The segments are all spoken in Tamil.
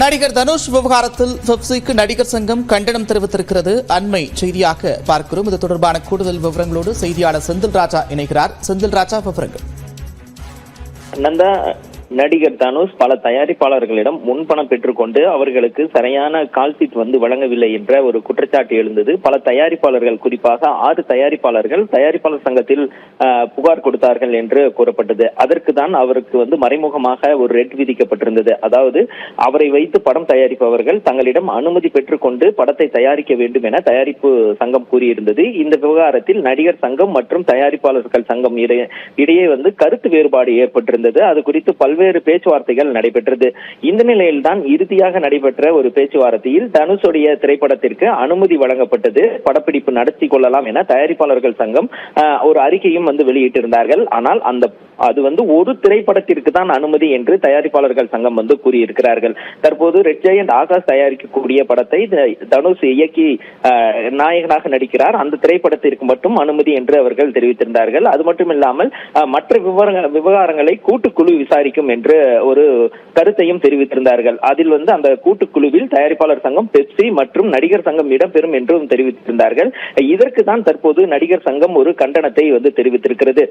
நடிகர் தனுஷ் விவகாரத்தில் பெப்சிக்கு நடிகர் சங்கம் கண்டனம் தெரிவித்திருக்கிறது. அண்மை செய்தியாக பார்க்கிறோம். இது தொடர்பான கூடுதல் விவரங்களோடு செய்தியாளர் செந்தில் ராஜா இணைகிறார். செந்தில் ராஜா விவரங்கள். நந்தா நடிகர் தனுஷ் பல தயாரிப்பாளர்களிடம் முன்பணம் பெற்றுக்கொண்டு அவர்களுக்கு சரியான கால்சீட் வந்து வழங்கவில்லை என்ற ஒரு குற்றச்சாட்டு எழுந்தது. பல தயாரிப்பாளர்கள் குறிப்பாக ஆறு தயாரிப்பாளர்கள் தயாரிப்பாளர் சங்கத்தில் புகார் கொடுத்தார்கள் என்று கூறப்பட்டது. அதற்கு தான் அவருக்கு வந்து மறைமுகமாக ஒரு ரெட் விதிக்கப்பட்டிருந்தது. அதாவது அவரை வைத்து படம் தயாரிப்பவர்கள் தங்களிடம் அனுமதி பெற்றுக்கொண்டு படத்தை தயாரிக்க வேண்டும் என தயாரிப்பு சங்கம் கூறியிருந்தது. இந்த விவகாரத்தில் நடிகர் சங்கம் மற்றும் தயாரிப்பாளர்கள் சங்கம் இடையே இடையே வந்து கருத்து வேறுபாடு ஏற்பட்டிருந்தது. அது குறித்து பல்வேறு பல்வேறு பேச்சுவார்த்தைகள் நடைபெற்றது. இந்த நிலையில்தான் இறுதியாக நடைபெற்ற ஒரு பேச்சுவார்த்தையில் தனுஷுடைய திரைப்படத்திற்கு அனுமதி வழங்கப்பட்டது. படப்பிடிப்பு நடத்தி கொள்ளலாம் என தயாரிப்பாளர்கள் சங்கம் ஒரு அறிக்கையும் வந்து வெளியிட்டிருந்தார்கள். ஆனால் அந்த அது வந்து ஒரு திரைப்படத்திற்கு தான் அனுமதி என்று தயாரிப்பாளர்கள் சங்கம் வந்து கூறியிருக்கிறார்கள். தற்போது ரெட் ஜெயண்ட் ஆகாஷ் தயாரிக்கக்கூடிய படத்தை தனுஷ் இயக்கி நாயகனாக நடிக்கிறார். அந்த திரைப்படத்திற்கு மட்டும் அனுமதி என்று அவர்கள் தெரிவித்திருந்தார்கள். அது மட்டும் இல்லாமல் மற்ற விவரங்கள் விவகாரங்களை கூட்டுக்குழு விசாரிக்கும் என்று ஒரு கருத்தையும் தெரிவித்திருந்தார்கள். அதில் வந்து அந்த கூட்டுக்குழுவில் தயாரிப்பாளர் சங்கம் பெப்சி மற்றும் நடிகர் சங்கம் இடம்பெறும் என்றும் தெரிவித்திருந்தார்கள். இதற்கு தான் தற்போது நடிகர் சங்கம் ஒரு கண்டனத்தை வந்து தெரிவித்திருக்கிறது.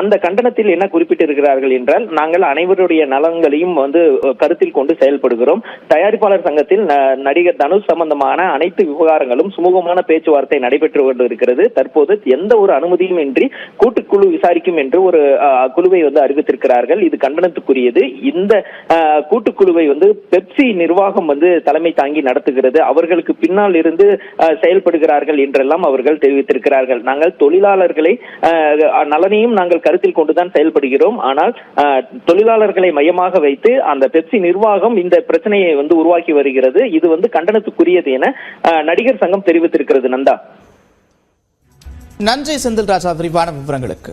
அந்த கண்டனத்தில் என்ன குறிப்பிட்டிருக்கிறார்கள் என்றால் நாங்கள் அனைவருடைய நலன்களையும் வந்து கருத்தில் கொண்டு செயல்படுகிறோம். தயாரிப்பாளர் சங்கத்தில் நடிகர் தனுஷ் சம்பந்தமான அனைத்து விவகாரங்களும் சுமூகமான பேச்சுவார்த்தை நடைபெற்று கொண்டிருக்கிறது. தற்போது எந்த ஒரு அனுமதியும் இன்றி கூட்டுக்குழு விசாரிக்கும் என்று ஒரு குழுவை வந்து அறிவித்திருக்கிறார்கள். இது கண்டனத்துக்குரியது இந்த கூட்டுக்குழுவை வந்து பெப்சி நிர்வாகம் வந்து தலைமை தாங்கி நடத்துகிறது. அவர்களுக்கு பின்னால் இருந்து செயல்படுகிறார்கள் என்றெல்லாம் அவர்கள் தெரிவித்திருக்கிறார்கள். நாங்கள் தொழிலாளர்களை நலனையும் நாங்கள் கருத்தில் கொண்டுதான் செயல்படுகிறோம். ஆனால் தொழிலாளர்களை மையமாக வைத்து அந்த பெப்சி நிர்வாகம் இந்த பிரச்சனையை வந்து உருவாக்கி வருகிறது. இது வந்து கண்டனத்துக்குரியது என நடிகர் சங்கம் தெரிவித்திருக்கிறது நந்தா. நன்றி செந்தில் ராஜா. விரிவான விவரங்களுக்கு.